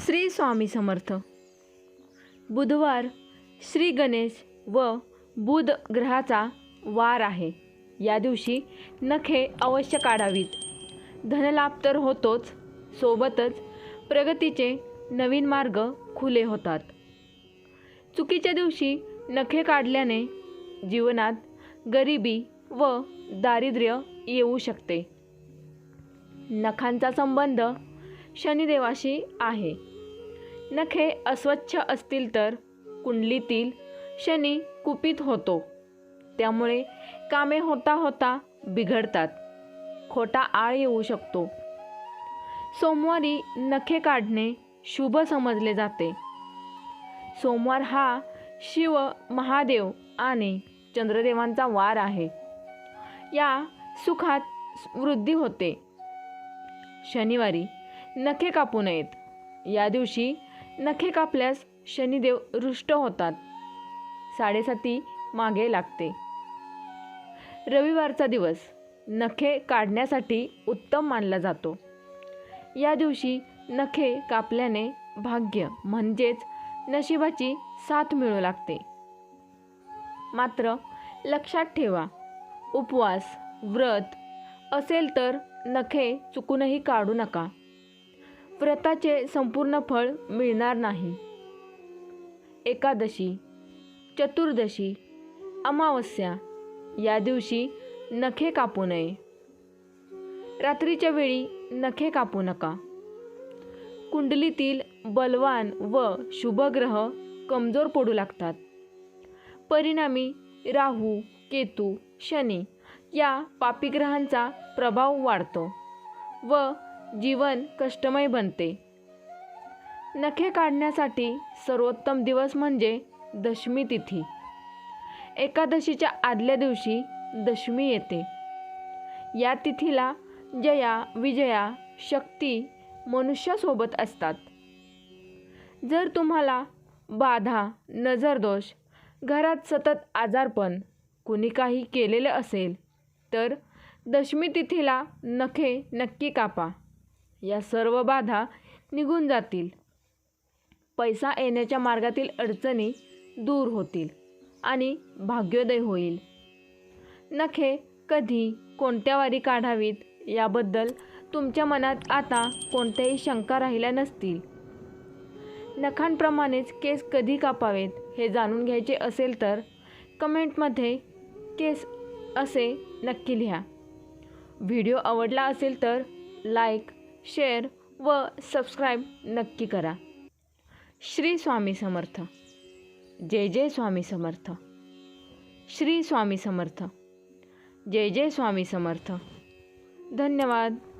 श्री स्वामी समर्थ. बुधवार श्री गणेश व बुध ग्रहाचा वार आहे. या दिवशी नखे अवश्य काढावीत. धनलाभ तर होतोच सोबतच प्रगतीचे नवीन मार्ग खुले होतात. चुकीच्या दिवशी नखे काढल्याने जीवनात गरिबी व दारिद्र्य येऊ शकते. नखांचा संबंध शनिदेवाशी आहे. नखे अस्वच्छ असतील तर कुंडलीतील शनी कुपित होतो. त्यामुळे कामे होता होता बिघडतात. खोटा आळ येऊ शकतो. सोमवारी नखे काढणे शुभ समजले जाते. सोमवार हा शिव महादेव आणि चंद्रदेवांचा वार आहे. या सुखात वृद्धी होते. शनिवारी नखे कापू नयेत. या दिवशी नखे कापल्यास शनिदेव रुष्ट होतात. साडेसाती मागे लागते. रविवारचा दिवस नखे काढण्यासाठी उत्तम मानला जातो. या दिवशी नखे कापल्याने भाग्य म्हणजेच नशिबाची साथ मिळू लागते. मात्र लक्षात ठेवा उपवास व्रत असेल तर नखे चुकूनही काढू नका. व्रताचे संपूर्ण फळ मिळणार नाही. एकादशी चतुर्दशी अमावस्या या दिवशी नखे कापू नये. रात्रीच्या वेळी नखे कापू नका. कुंडलीतील बलवान व शुभग्रह कमजोर पडू लागतात. परिणामी राहू केतू शनी या पापीग्रहांचा प्रभाव वाढतो व जीवन कष्टमय बनते. नखे काढण्यासाठी सर्वोत्तम दिवस म्हणजे दशमी तिथी. एकादशीच्या आदल्या दिवशी दशमी येते. या तिथीला जया विजया शक्ती मनुष्यासोबत असतात. जर तुम्हाला बाधा नजरदोष घरात सतत आजारपण कुणी काही केलेलं असेल तर दशमी तिथीला नखे नक्की कापा. या सर्व बाधा निघून जातील. पैसा येण्याच्या मार्गातील अडचणी दूर होतील आणि भाग्योदय होईल. नखे कधी कोणत्या वारी काढावीत याबद्दल तुमच्या मनात आता कोणत्याही शंका राहिल्या नसतील. नखांप्रमाणेच केस कधी कापावेत हे जाणून घ्यायचे असेल तर कमेंटमध्ये केस असे नक्की लिहा. व्हिडिओ आवडला असेल तर लाईक शेअर व सबस्क्राईब नक्की करा. श्री स्वामी समर्थ. जय जय स्वामी समर्थ. श्री स्वामी समर्थ. जय जय स्वामी समर्थ. धन्यवाद.